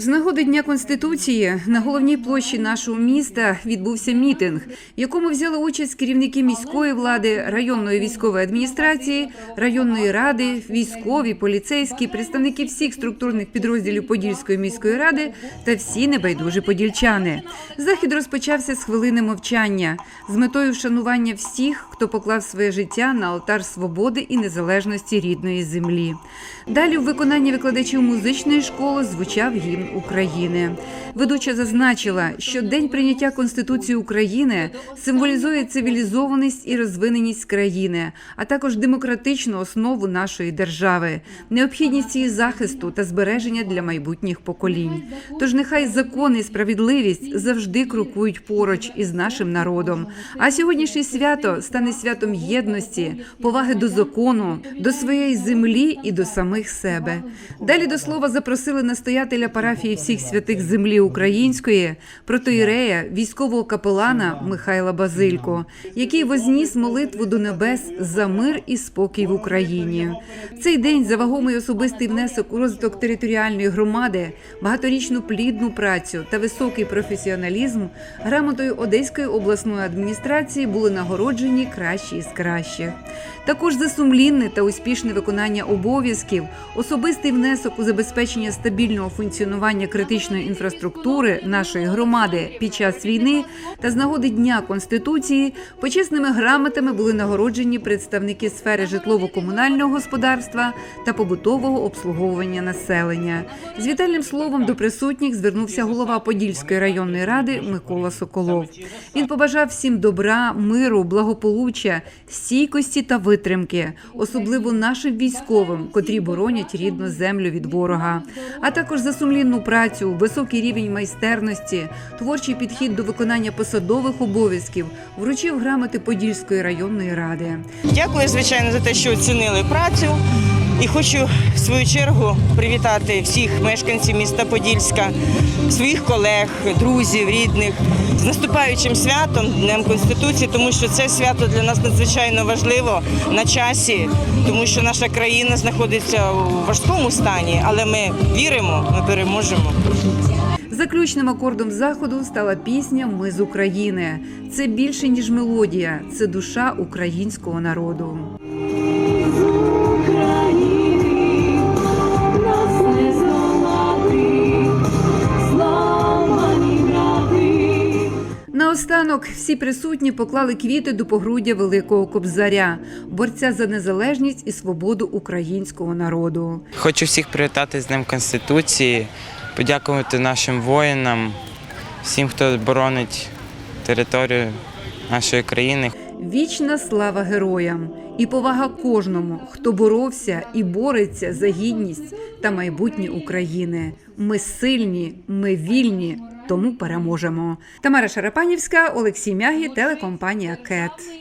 З нагоди Дня Конституції на головній площі нашого міста відбувся мітинг, в якому взяли участь керівники міської влади, районної військової адміністрації, районної ради, військові, поліцейські, представники всіх структурних підрозділів Подільської міської ради та всі небайдужі подільчани. Захід розпочався з хвилини мовчання з метою вшанування всіх, хто поклав своє життя на алтар свободи і незалежності рідної землі. Далі в виконанні викладачів музичної школи звучав гімн України. Ведуча зазначила, що день прийняття Конституції України символізує цивілізованість і розвиненість країни, а також демократичну основу нашої держави, необхідність її захисту та збереження для майбутніх поколінь. Тож нехай закон і справедливість завжди крокують поруч із нашим народом. А сьогоднішнє свято стане святом єдності, поваги до закону, до своєї землі і до самих себе. Далі до слова запросили настоятеля парафії всіх святих землі української, протоїрея, військового капелана Михайла Базилько, який возніс молитву до небес за мир і спокій в Україні. Цей день за вагомий особистий внесок у розвиток територіальної громади, багаторічну плідну працю та високий професіоналізм грамотою Одеської обласної адміністрації були нагороджені кращі із кращих. Також за сумлінне та успішне виконання обов'язків, особистий внесок у забезпечення стабільного функціонування критичної інфраструктури нашої громади під час війни та з нагоди Дня Конституції почесними грамотами були нагороджені представники сфери житлово-комунального господарства та побутового обслуговування населення. З вітальним словом до присутніх звернувся голова Подільської районної ради Микола Соколов. Він побажав всім добра, миру, благополуччя, стійкості та витримки, особливо нашим військовим, котрі боронять рідну землю від ворога, а також за сумлінну працю, високий рівень майстерності, творчий підхід до виконання посадових обов'язків вручив грамоти Подільської районної ради. Дякую, звичайно, за те, що оцінили працю. І хочу в свою чергу привітати всіх мешканців міста Подільська, своїх колег, друзів, рідних з наступаючим святом Днем Конституції, тому що це свято для нас надзвичайно важливо на часі, тому що наша країна знаходиться у важкому стані, але ми віримо, ми переможемо. Заключним акордом заходу стала пісня Ми з України. Це більше ніж мелодія, це душа українського народу. Наостанок всі присутні поклали квіти до погруддя Великого Кобзаря, борця за незалежність і свободу українського народу. Хочу всіх привітати з Днем Конституції, подякувати нашим воїнам, всім, хто боронить територію нашої країни. Вічна слава героям і повага кожному, хто боровся і бореться за гідність та майбутнє України. Ми сильні, ми вільні, тому переможемо. Тамара Шарапанівська, Олексій Мягі, телекомпанія КЕТ.